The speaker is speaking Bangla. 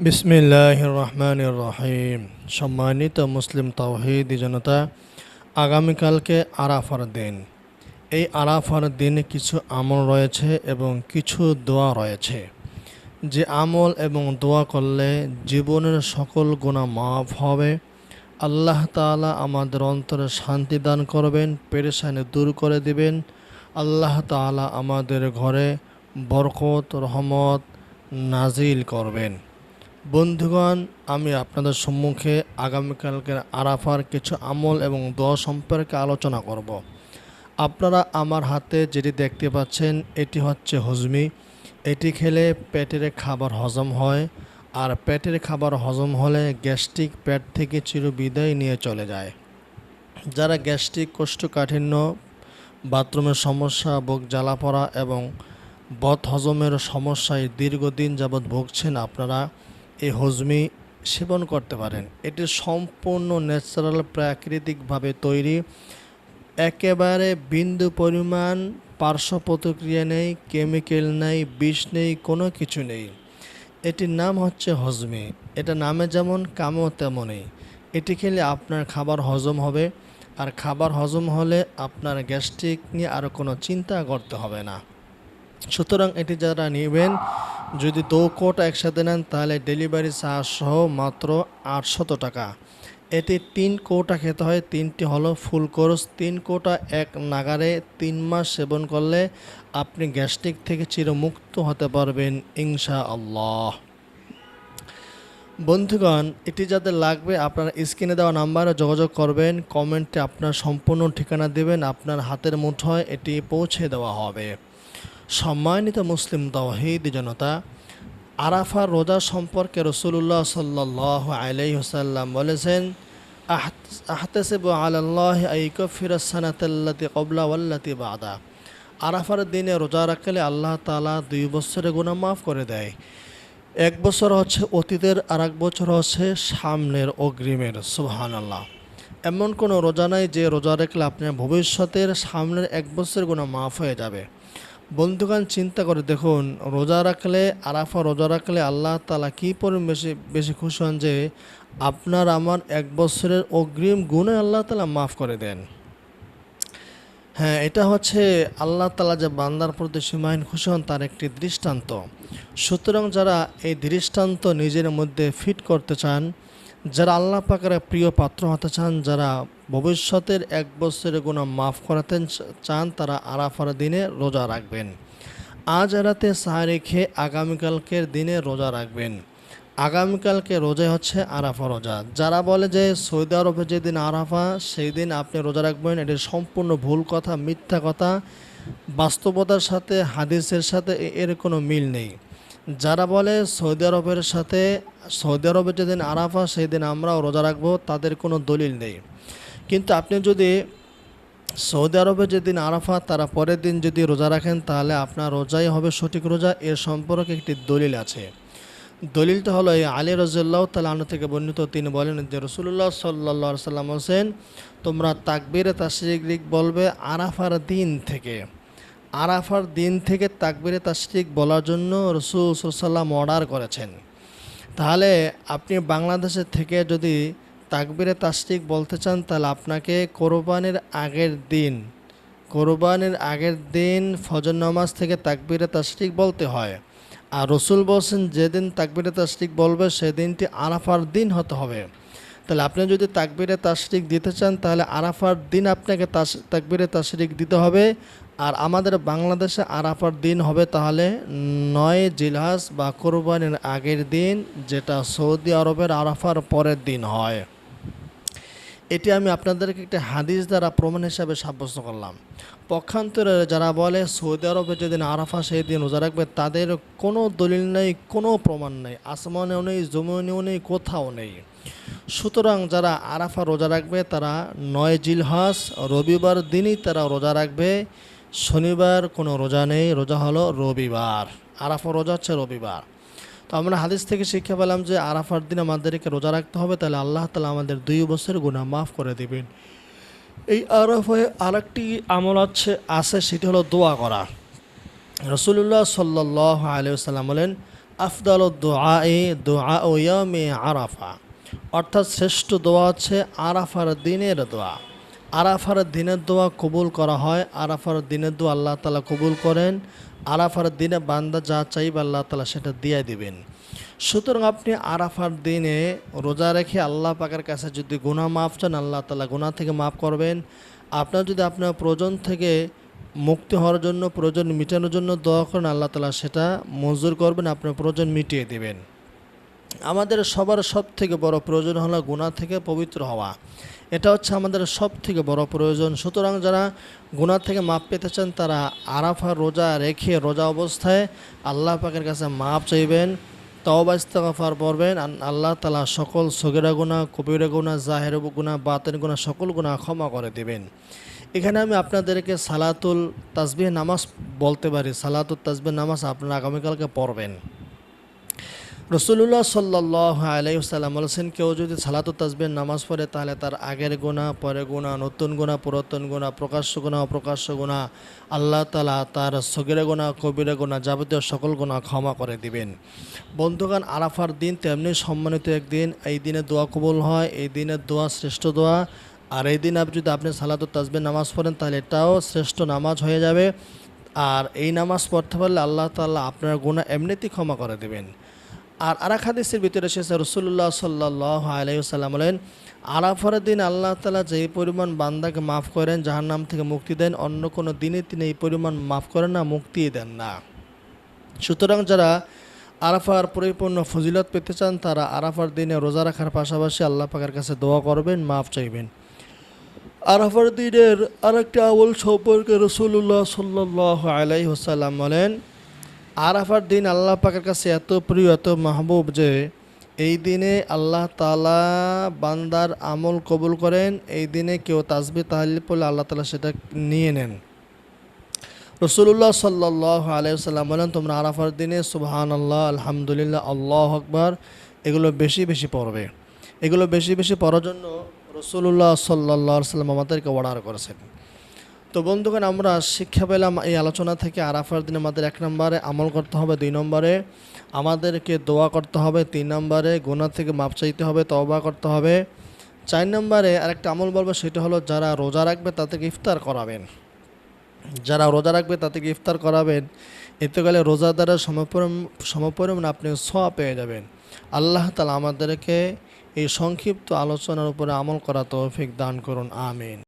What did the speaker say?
বিসমিল্লাহ রহমান রহিম সম্মানিত মুসলিম তাওহিদ জনতা, আগামীকালকে আরাফার দিন। এই আরাফার দিনে কিছু আমল রয়েছে এবং কিছু দোয়া রয়েছে। যে আমল এবং দোয়া করলে জীবনের সকল গুণা মাফ হবে। আল্লাহ তাআলা আমাদের অন্তরে শান্তি দান করবেন, পেরেশানি দূর করে দিবেন। আল্লাহ তাআলা আমাদের ঘরে বরকত, রহমত নাজিল করবেন। বন্ধুগণ, আমি আপনাদের সম্মুখে আগামীকালকের আরাফার কিছু আমল এবং দোয়া সম্পর্কে আলোচনা করব। আপনারা আমার হাতে যেটি দেখতে পাচ্ছেন, এটি হচ্ছে হজমি। এটি খেলে পেটের খাবার হজম হয় আর পেটের খাবার হজম হলে গ্যাস্ট্রিক পেট থেকে চিরবিদায় নিয়ে চলে যায়। যারা গ্যাস্ট্রিক কোষ্ঠকাঠিন্য, বাথরুমের সমস্যা, বুক জ্বালা পড়া এবং বদ হজমের সমস্যায় দীর্ঘদিন যাবৎ ভুগছেন, আপনারা এই হজমি সেবন করতে পারেন। এটি সম্পূর্ণ ন্যাচারাল প্রাকৃতিকভাবে তৈরি। একেবারে বিন্দু পরিমাণ পার্শ্ব প্রতিক্রিয়া নেই কেমিক্যাল নেই, বিষ নেই, কোনো কিছু নেই। এটির নাম হচ্ছে হজমি। এটা নামে যেমন, কামেও তেমনই। এটি খেলে আপনার খাবার হজম হবে। আর খাবার হজম হলে আপনার গ্যাস্ট্রিক নিয়ে আর কোনো চিন্তা করতে হবে না। সুতরাং এটি যারা নেবেন, যদি দো কোটা একসাথে নেন, তাহলে ডেলিভারি চার্জ সহ মাত্র আটশত টাকা। এটি তিন কোটা খেতে হয়, তিনটি হলো ফুল কোর্স তিন কোটা এক নাগারে তিন মাস সেবন করলে আপনি গ্যাস্ট্রিক থেকে চিরমুক্ত হতে পারবেন ইনশা আল্লাহ বন্ধুগণ, এটি যাদের লাগবে, আপনারা স্ক্রিনে দেওয়া নাম্বারে যোগাযোগ করবেন, কমেন্টে আপনার সম্পূর্ণ ঠিকানা দেবেন, আপনার হাতের মুঠোয় এটি পৌঁছে দেওয়া হবে। সম্মানিত মুসলিম তহিদ জনতা আরাফার রোজা সম্পর্কে রসুল্লাহ সাল্লাহ আলাইসাল্লাম বলেছেন আহতেসেব আল্লাহ আইকফিরাসানাতাল্লাতি কবলা ওয়াল্লাতি বাদা। আরাফার দিনে রোজা রাখলে আল্লাহ তালা দুই বছরে গুণা মাফ করে দেয়। এক বছর হচ্ছে অতীতের আর এক বছর হচ্ছে সামনের অগ্রিমের সুবহান আল্লাহ এমন কোনো রোজা নাই যে রোজা রাখলে আপনার ভবিষ্যতের সামনের এক বছরের গুণা মাফ হয়ে যাবে। বন্ধুগান চিন্তা করে দেখুন, রোজা রাখলে আরাফা রোজা রাখলে আল্লাহ তালা কী পরিমাণ বেশি বেশি খুশি হন যে, আপনার আমার এক বছরের অগ্রিম গুণে আল্লাহ তালা মাফ করে দেন। হ্যাঁ এটা হচ্ছে আল্লাহ তালা যে বান্দার প্রতি সীমাহীন খুশি হন তার একটি দৃষ্টান্ত। সুতরাং যারা এই দৃষ্টান্ত নিজের মধ্যে ফিট করতে চান যারা আল্লাহ পাকের প্রিয় পাত্র হতে চান, যারা ভবিষ্যতের এক বছরের গুণা মাফ করাতে চান, তারা আরাফার দিনে রোজা রাখবেন। আজ রাতে সাহারি খেয়ে আগামীকালকের দিনে রোজা রাখবেন। আগামীকালকে রোজা হচ্ছে আরাফা রোজা। যারা বলে যে সৌদি আরবে যেদিন আরাফা সেই দিন আপনি রোজা রাখবেন, এটি সম্পূর্ণ ভুল কথা, মিথ্যা কথা। বাস্তবতার সাথে, হাদিসের সাথে এর কোনো মিল নেই। যারা বলে সৌদি আরবের সাথে, সৌদি আরবে যেদিন আরাফা সেই দিন আমরাও রোজা রাখব, তাদের কোনো দলিল নেই। কিন্তু আপনি যদি সৌদি আরবে যেদিন আরাফা, তারা পরের দিন যদি রোজা রাখেন, তাহলে আপনার রোজাই হবে সঠিক রোজা। এর সম্পর্কে একটি দলিল আছে। দলিলটা হলো, এই আলী রজুল্লাহ তালাহন থেকে বর্ণিত, তিনি বলেন যে রসুল্লাহ সাল্লা সাল্লাম হোসেন তোমরা তাকবিরে তাশরিক বলবে আরাফার দিন থেকে। আরাফার দিন থেকে তাকবিরে তাশরিক বলার জন্য রসুল সাল্লাম অর্ডার করেছেন। তাহলে আপনি বাংলাদেশের থেকে যদি তাকবিরে তাশরিক বলতে চান, তাহলে আপনাকে কোরবানির আগের দিন, কোরবানির আগের দিন ফজর নামাজ থেকে তাকবিরে তাশরিক বলতে হয়। আর রসুল বলছেন, যেদিন তাকবিরে তাশরিক বলবে, সেদিনটি আরাফার দিন হতে হবে। তাহলে আপনি যদি তাকবিরে তাশরিক দিতে চান, তাহলে আরাফার দিন আপনাকে তাকবিরে তাশরিক দিতে হবে। আর আমাদের বাংলাদেশে আরাফার দিন হবে তাহলে নয় জিলহাস বা কোরবানির আগের দিন, যেটা সৌদি আরবের আরাফার পরের দিন হয়। এটি আমি আপনাদেরকে একটি হাদিস দ্বারা প্রমাণ হিসাবে সাব্যস্ত করলাম। পক্ষান্তরে যারা বলে সৌদি আরবে যেদিন আরাফা সেই দিন রোজা রাখবে, তাদের কোনো দলিল নেই, কোনো প্রমাণ নেই, আসমানেও নেই, জমিনেও নেই, কোথাও নেই। সুতরাং যারা আরাফা রোজা রাখবে তারা নয় জিলহাস রবিবার দিনই তারা রোজা রাখবে। শনিবার কোনো রোজা নেই, রোজা হলো রবিবার। আরাফা রোজা হচ্ছে রবিবার। তো আমরা হাদিস থেকে শিক্ষা পেলাম যে আরাফার দিন আমাদেরকে রোজা রাখতে হবে, তাহলে আল্লাহ তালা আমাদের দুই বছর গুণা মাফ করে দিবেন। এই আরাফায় আরেকটি আমল আছে আছে সেটি হলো দোয়া করা। রসুল্লাহ সাল্লাহ আলিয়াল্লাম বলেন, আফদাল দোয়া এ দোয়া ও ইয়ামে আরাফা। অর্থাৎ শ্রেষ্ঠ দোয়া হচ্ছে আরাফার দিনের দোয়া। আরাফার দিনের দোয়া কবুল করা হয়। আরাফার দিনের দোয়া আল্লাহ তালা কবুল করেন। আরাফার দিনে বান্দা যা চাইবে আল্লাহ তালা সেটা দিয়ে দিবেন। সুতরাং আপনি আরাফার দিনে রোজা রেখে আল্লাহ পাকের কাছে যদি গুণা মাফ চান, আল্লাহ তালা গুনাহ থেকে মাফ করবেন। আপনার যদি আপনার প্রয়োজন থেকে মুক্তি হওয়ার জন্য, প্রয়োজন মিটানোর জন্য দোয়া করেন, আল্লাহ তালা সেটা মঞ্জুর করবেন, আপনার প্রয়োজন মিটিয়ে দেবেন। আমাদের সবার সব থেকে বড় প্রয়োজন হলো গুণা থেকে পবিত্র হওয়া। এটা হচ্ছে আমাদের সব থেকে বড় প্রয়োজন। সুতরাং যারা গুণা থেকে মাপ পেতে চান, তারা আরাফা রোজা রেখে রোজা অবস্থায় আল্লাহ পাকের কাছে মাপ চাইবেন, তওবা ইস্তেগফার পড়বেন আল্লাহ তালা সকল সগেরা গুণা কবিরা গুণা জাহের গুণা বাতের গুণা সকল গুণা ক্ষমা করে দেবেন। এখানে আমি আপনাদেরকে সালাতুল তাসবিহ নামাজ বলতে পারি। সালাতুল তাসবিহ নামাজ আপনারা আগামীকালকে পড়বেন। রসুল্লাহ সাল্লাহ আলাইসাল্লাম বলেছেন, কেউ যদি সালাতু তাসবির নামাজ পড়ে, তাহলে তার আগের গোনা পরে গোনা নতুন গোনা পুরাতন গোনা প্রকাশ্য গোনা অপ্রকাশ্য গোনা আল্লাহ তালা তার সগিরে গোনা কবিরে গোনা যাবতীয় সকল গোনা ক্ষমা করে দিবেন। বন্ধুগান আরাফার দিন তেমনি সম্মানিত একদিন। এই দিনে দোয়া কবুল হয়, এই দিনের দোয়া শ্রেষ্ঠ দোয়া। আর এই দিন যদি আপনি সালাতু তাসবির নামাজ পড়েন, তাহলে এটাও শ্রেষ্ঠ নামাজ হয়ে যাবে। আর এই নামাজ পড়তে পারলে আল্লাহ তাল্লাহ আপনার গুণা এমনিতেই ক্ষমা করে দেবেন। আর আরাক হাদিসের ভিতরে এসেছে রসুল্লাহ সাল্লাহ আলাইসাল্লাম বলেন আরাফার দিন আল্লাহ তালা যেই পরিমাণ বান্দাকে মাফ করেন যাহার নাম থেকে মুক্তি দেন, অন্য কোনো দিনে তিনি এই পরিমাণ মাফ করেন না মুক্তি দেন না। সুতরাং যারা আরাফার পরিপূর্ণ ফজিলত পেতে চান, তারা আরাফার দিনে রোজা রাখার পাশাপাশি আল্লাহ পাকের কাছে দোয়া করবেন, মাফ চাইবেন। আরাফার দিনের আরেকটি আমল সম্পর্কে রসুল্লাহ সাল্লাহ আলাই হোসাল্লাম বলেন আরাফার দিন আল্লাহ পাকের কাছে এত প্রিয়, এত মাহবুব যে এই দিনে আল্লাহ তালা বান্দার আমল কবুল করেন, এই দিনে কেউ তাসবি তাহলিল পড়লে আল্লাহ তালা সেটা নিয়ে নেন। রসুল্লাহ সাল্লাহ আলাইসাল্লাম বলেন, তোমরা আরাফার দিনে সুবহান আল্লাহ আলহামদুলিল্লাহ, আল্লাহ আকবার, এগুলো বেশি বেশি পড়বে। এগুলো বেশি বেশি পড়ার জন্য রসুল্লাহ সাল্লাহ সাল্লাম আমাদেরকে অর্ডার করেছেন। তো বন্ধুগণ আমরা শিক্ষা পেলাম এই আলোচনা থেকে আরাফার দিন আমাদের এক নম্বরে আমল করতে হবে দুই নম্বরে আমাদেরকে দোয়া করতে হবে, তিন নম্বরে গোনা থেকে মাপ চাইতে হবে, তওবা করতে হবে। চার নম্বরে আরেকটা আমল বলব, সেটা হলো যারা রোজা রাখবে তাদেরকে ইফতার করাবেন। যারা রোজা রাখবে তাদেরকে ইফতার করাবেন। এতে গেলে রোজাদারের সমপরিমাণ সমপরিমাণ আপনি সোয়া পেয়ে যাবেন। আল্লাহ তালা আমাদেরকে এই সংক্ষিপ্ত আলোচনার উপরে আমল করা তৌফিক দান করুন, আমিন।